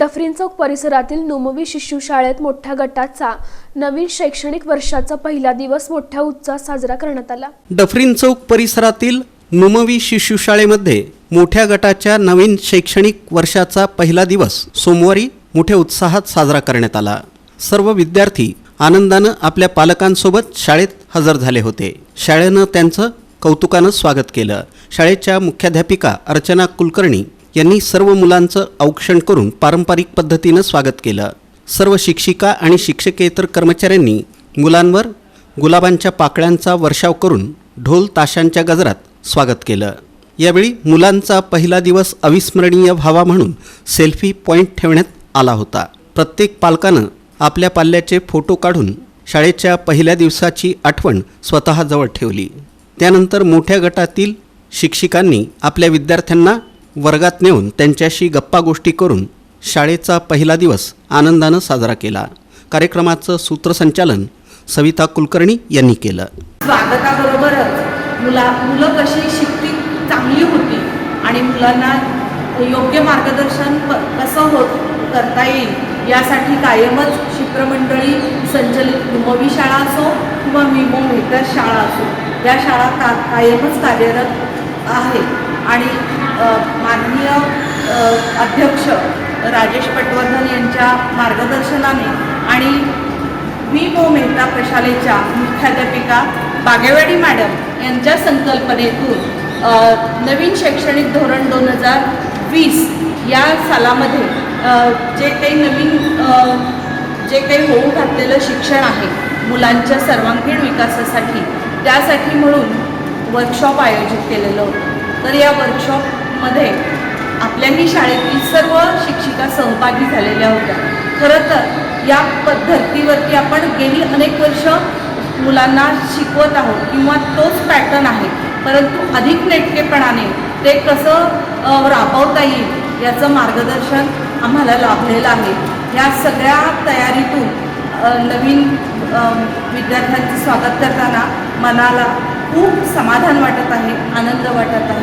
Dufferin चौक परिसरातील नुमवी शिशु शाळेत मोठ्या गटाचा नवीन शैक्षणिक वर्षाचा पहिला दिवस मोठ्या उत्साहात साजरा करण्यात आला. डफरीन चौक परिसरातील नुमवी शिशुशाळेमध्ये मोठ्या गटाच्या नवीन शैक्षणिक वर्षाचा पहिला दिवस सोमवारी मोठ्या उत्साहात साजरा करण्यात आला. सर्व विद्यार्थी आनंदानं आपल्या पालकांसोबत शाळेत हजर झाले होते. शाळेनं त्यांचं कौतुकानं स्वागत केलं. शाळेच्या मुख्याध्यापिका अर्चना कुलकर्णी यांनी सर्व मुलांचं औक्षण करून पारंपरिक पद्धतीनं स्वागत केलं. सर्व शिक्षिका आणि शिक्षकेतर कर्मचाऱ्यांनी मुलांवर गुलाबांच्या पाकळ्यांचा वर्षाव करून ढोल ताशांच्या गजरात स्वागत केलं. यावेळी मुलांचा पहिला दिवस अविस्मरणीय व्हावा म्हणून सेल्फी पॉईंट ठेवण्यात आला होता. प्रत्येक पालकानं आपल्या पाल्याचे फोटो काढून शाळेच्या पहिल्या दिवसाची आठवण स्वतःजवळ ठेवली. त्यानंतर मोठ्या गटातील शिक्षिकांनी आपल्या विद्यार्थ्यांना वर्गात नेऊन त्यांच्याशी गप्पा गोष्टी करून शाळेचा पहिला दिवस आनंदानं साजरा केला. कार्यक्रमाचं सूत्रसंचालन सविता कुलकर्णी यांनी केलं. स्वागताबरोबरच मुला मुलं कशी शिकती चांगली होती आणि मुलांना योग्य मार्गदर्शन कसं होत करता येईल यासाठी कायमच शिप्रमंडळी संचलित नुमवी शाळा असो किंवा मिमो मेहतर शाळा असो या शाळा का कायमच कार्यरत आहे. आणि माननीय अध्यक्ष राजेश पटवर्धन यांच्या मार्गदर्शनाने आणि मी मो मेहता प्रशालेच्या मुख्याध्यापिका बागेवाडी मॅडम यांच्या संकल्पनेतून नवीन शैक्षणिक धोरण दोन हजार वीस या सालामध्ये जे काही नवीन जे काही होऊ घातलेलं शिक्षण आहे मुलांच्या सर्वांगीण विकासासाठी त्यासाठी म्हणून वर्कशॉप आयोजित केलेलं होतं. तर या वर्कशॉप मध्ये आपल्याही शाळेतील सर्व शिक्षिका सहभागी झालेल्या होत्या. खरं तर या पद्धतीवरती आपण गेली अनेक वर्ष मुलांना शिकवत आहोत किंवा तोच पॅटर्न आहे. परंतु अधिक नेटकेपणाने ते कसं राबवता येईल याचं मार्गदर्शन आम्हाला लाभलेलं आहे. या सगळ्या तयारीतून नवीन विद्यार्थ्यांचं स्वागत करताना मनाला खूप समाधान वाटत आहे आनंद वाटत आहे.